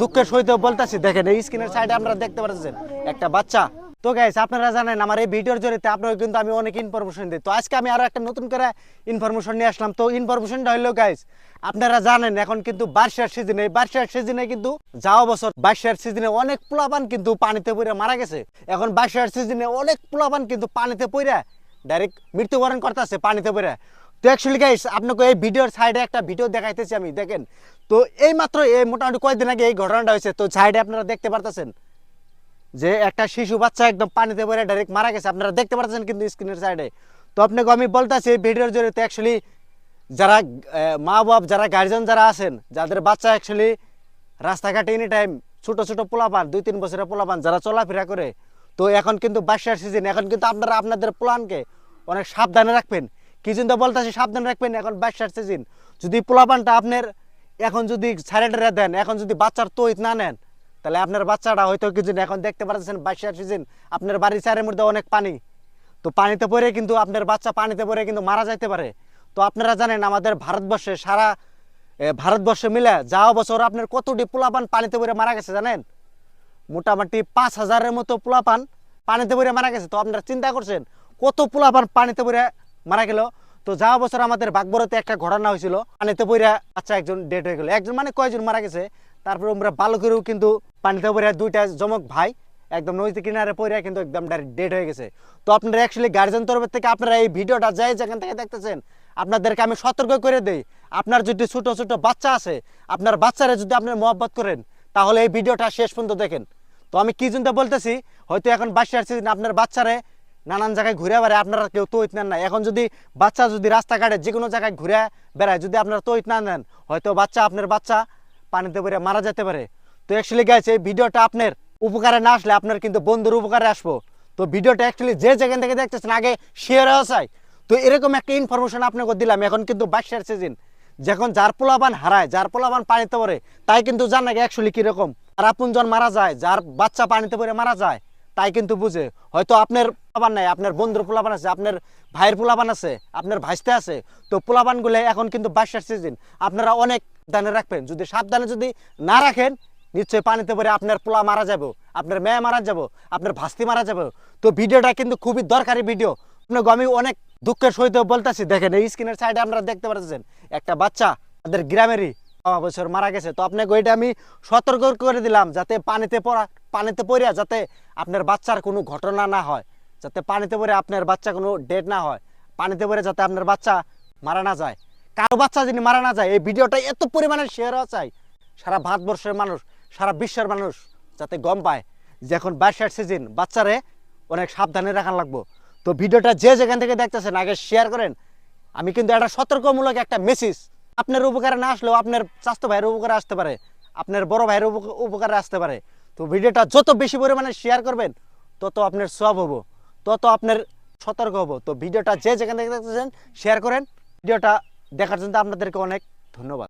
দুঃখের সহিত বলতেছি, দেখেন এই স্ক্রিনের সাইডে আপনারা দেখতে পাচ্ছেন একটা বাচ্চা। তো গাইস আপনারা জানেন, আমার এই ভিডিওর জরিতে আপনারা কিন্তু আমি অনেক ইনফরমেশন দিই। তো আজকে আমি আরও একটা নতুন করে ইনফরমেশন নিয়ে আসলাম। তো ইনফরমেশনটা হলো গাইস আপনারা জানেন, এখন কিন্তু বার্ষার সিজনে বার্ষার সিজনে কিন্তু যাওয়া বছর বার্ষার সিজনে অনেক পোলাপান কিন্তু পানিতে পড়ে মারা গেছে। এখন বার্ষার সিজনে অনেক পোলাপান কিন্তু পানিতে পড়ে ডাইরেক্ট মৃত্যুবরণ করতেছে পানিতে পড়ে তো অ্যাকচুয়ালি গাইস আপনাকে এই ভিডিওর সাইডে একটা ভিডিও দেখাইতেছি আমি, দেখেন? তো এই মাত্র এই মোটামুটি কয়েকদিন আগে এই ঘটনাটা হয়েছে, তো সাইডে আপনারা দেখতে পারতেছেন যে একটা শিশু বাচ্চা একদম পানিতে পড়ে ডাইরেক্ট মারা গেছে, আপনারা দেখতে পাচ্ছেন কিন্তু স্ক্রিনের সাইডে তো আপনাকে আমি বলতেছি এই ভিডিওর জরিয়ে অ্যাকচুয়ালি যারা মা বাপ যারা গার্জেন যারা আছেন, যাদের বাচ্চা অ্যাকচুয়ালি রাস্তাঘাটে এনি টাইম ছোট ছোট পোলাপান, দুই তিন বছরের পোলাপান যারা চলাফেরা করে, তো এখন কিন্তু বার্ষার সিজন এখন কিন্তু আপনারা আপনাদের প্লানকে অনেক সাবধানে রাখবেন। কি চিন্তা বলতেছি, সাবধানে রাখবেন, এখন বার্ষার সিজন যদি পোলাপানটা আপনার, এখন যদি স্যারেটারে দেন, এখন যদি বাচ্চার তৈত না নেন, তাহলে আপনার বাচ্চাটা হয়তো কিছু এখন দেখতে পাচ্ছেন বার্ষার সিজন আপনার বাড়ির চারের মধ্যে অনেক পানি। তো পানিতে পড়ে কিন্তু আপনার বাচ্চা পানিতে পড়ে কিন্তু মারা যাইতে পারে। তো আপনারা জানেন, আমাদের ভারতবর্ষে সারা ভারতবর্ষে মিলে যাওয়া বছর আপনার কতটি পোলাপান পানিতে পড়ে মারা গেছে জানেন? মোটামুটি পাঁচ হাজারের মতো পোলাপান পানিতে পড়ে মারা গেছে। তো আপনারা চিন্তা করছেন, কত পোলাপান পানিতে পড়ে মারা গেল। তো যাওয়া বছর আমাদের বাগবরতে একটা ঘটনা হয়েছিল। পানিতে পড়ে বাচ্চা একজন ডেড হয়ে গেল। একজন মানে কয়জন মারা গেছে, তারপরে আমরা ভালো করেও কিন্তু পানিতে পড়ে দুইটা জমক ভাই একদম নদীতে কিনারে পড়ে কিন্তু একদম ডাইরেক্ট ডেড হয়ে গেছে। তো আপনারা অ্যাকচুয়ালি গার্জেন তরফের থেকে আপনারা এই ভিডিওটা যাই যেখান থেকে দেখতেছেন, আপনাদেরকে আমি সতর্ক করে দেই। আপনার যদি ছোট ছোট বাচ্চা আছে, আপনার বাচ্চারা যদি আপনি মহব্বত করেন, তাহলে এই ভিডিওটা শেষ পর্যন্ত দেখেন। তো আমি কি চিন্তা বলতেছি, হয়তো এখন বাসার সিজন আপনার বাচ্চারে নানান জায়গায় ঘুরে বেড়ায়, আপনারা কেউ তৈত নেন না এখন যদি বাচ্চা যদি রাস্তাঘাটে যে কোনো জায়গায় ঘুরে বেড়ায়, যদি আপনারা তৈত না নেন, হয়তো বাচ্চা আপনার বাচ্চা পানিতে পড়ে মারা যেতে পারে। তো অ্যাকচুয়ালি গেছে এই ভিডিওটা আপনার উপকারে না আসলে আপনার কিন্তু বন্ধুর উপকারে আসব। তো ভিডিওটা অ্যাকচুয়ালি যে যেখান থেকে দেখতেছেন, আগে শেয়ার হওয়া চাই। তো এরকম একটা ইনফরমেশন আপনাকে দিলাম, এখন কিন্তু বাসার সিজন যখন যার পোলাবান হারায়, যার পোলাবান পানিতে পড়ে, তাই কিন্তু জানা গে অ্যাকচুয়ালি কীরকম। আর আপনজন মারা যায়, যার বাচ্চা পানিতে পড়ে মারা যায় তাই কিন্তু বুঝে। হয়তো আপনার পোলাবান নাই, আপনার বন্ধুর পোলাবান আছে, আপনার ভাইয়ের পোলাবান আছে, আপনার ভাইস্তে আছে, তো পোলাবানগুলো এখন কিন্তু বাসার সিজন আপনারা অনেক দানে রাখবেন, যদি সাবধানে যদি না রাখেন, নিশ্চয়ই পানিতে পড়ে আপনার পোলা মারা যাবে, আপনার মেয়ে মারা যাব, আপনার ভাস্তি মারা যাবে। তো ভিডিওটা কিন্তু খুবই দরকারি ভিডিও। আপনাকে আমি অনেক দুঃখের সহিত বলতেছি, দেখেন এই স্ক্রিনের সাইডে আপনারা দেখতে পাচ্ছেন একটা বাচ্চা আমাদের গ্রামেরই বছর মারা গেছে। তো আপনাকে ওইটা আমি সতর্ক করে দিলাম, যাতে পানিতে পড়া পানিতে পড়িয়া যাতে আপনার বাচ্চার কোনো ঘটনা না হয়, যাতে পানিতে পড়ে আপনার বাচ্চা কোনো ডেট না হয়, পানিতে পড়ে যাতে আপনার বাচ্চা মারা না যায়। কারও বাচ্চা যদি মারা না যায়, এই ভিডিওটা এত পরিমাণে শেয়ার হওয়া চাই, সারা ভারতবর্ষের মানুষ, সারা বিশ্বের মানুষ যাতে গম পায় যে এখন বার্ষার সিজন বাচ্চারে অনেক সাবধানে রাখা লাগবো। তো ভিডিওটা যে যেখান থেকে দেখতেছেন, আগে শেয়ার করেন। আমি কিন্তু একটা সতর্কমূলক একটা মেসেজ আপনার উপকারে না আসলেও আপনার স্বাস্থ্য ভাইয়ের উপকারে আসতে পারে, আপনার বড় ভাইয়ের উপকারে আসতে পারে। তো ভিডিওটা যত বেশি পরিমাণে শেয়ার করবেন, তত আপনার সব হব, তত আপনার সতর্ক হব। তো ভিডিওটা যে যেখানে দেখতেছেন শেয়ার করেন। ভিডিওটা দেখার জন্য আপনাদেরকে অনেক ধন্যবাদ।